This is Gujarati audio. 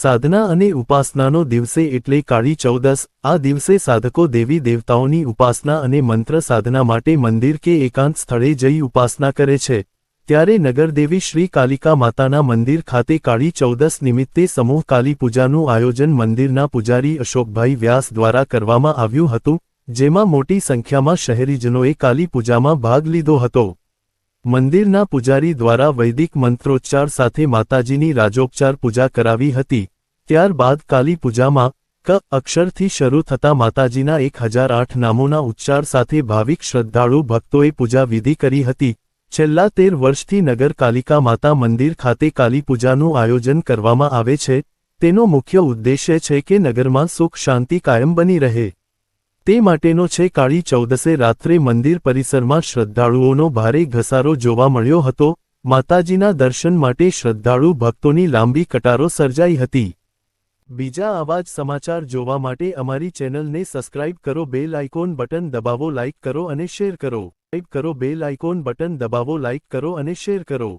સાધના અને ઉપાસનાનો દિવસે એટલે કાળી ચૌદસ. આ દિવસે સાધકો દેવી દેવતાઓની ઉપાસના અને મંત્ર સાધના માટે મંદિર કે એકાંત સ્થળે જઈ ઉપાસના કરે છે. ત્યારે નગરદેવી શ્રી કાલિકા માતાના મંદિર ખાતે કાળી ચૌદસ નિમિત્તે સમૂહ કાલી પૂજાનું આયોજન મંદિરના પૂજારી અશોકભાઈ વ્યાસ દ્વારા કરવામાં આવ્યું હતું, જેમાં મોટી સંખ્યામાં શહેરીજનોએ કાલી પૂજામાં ભાગ લીધો હતો. મંદિરના પૂજારી દ્વારા વૈદિક મંત્રોચ્ચાર સાથે માતાજીની રાજોપચાર પૂજા કરાવી હતી. ત્યારબાદ કાલી પૂજામાં ક અક્ષરથી શરૂ થતા માતાજીના એક હજાર આઠ નામોના ઉચ્ચાર સાથે ભાવિક શ્રદ્ધાળુ ભક્તોએ પૂજા વિધિ કરી હતી. છેલ્લા તેર વર્ષથી નગરપાલિકા માતા મંદિર ખાતે કાલી પૂજાનું આયોજન કરવામાં આવે છે. તેનો મુખ્ય ઉદ્દેશ્ય છે કે નગરમાં સુખ શાંતિ કાયમ બની રહે. તે માટેનો છે કાળી ચૌદસે રાત્રે મંદિર પરિસરમાં શ્રદ્ધાળુઓનો ભારે ઘસારો જોવા મળ્યો હતો. માતાજીના દર્શન માટે શ્રદ્ધાળુ ભક્તોની લાંબી કટારો સર્જાઈ હતી. બીજા આવા જ સમાચાર જોવા માટે અમારી ચેનલને સબસ્ક્રાઇબ કરો, બેલ આઇકોન બટન દબાવો, લાઇક કરો અને શેર કરો. સબસ્ક્રાઇબ કરો, બેલ આઇકોન બટન દબાવો, લાઇક કરો અને શેર કરો.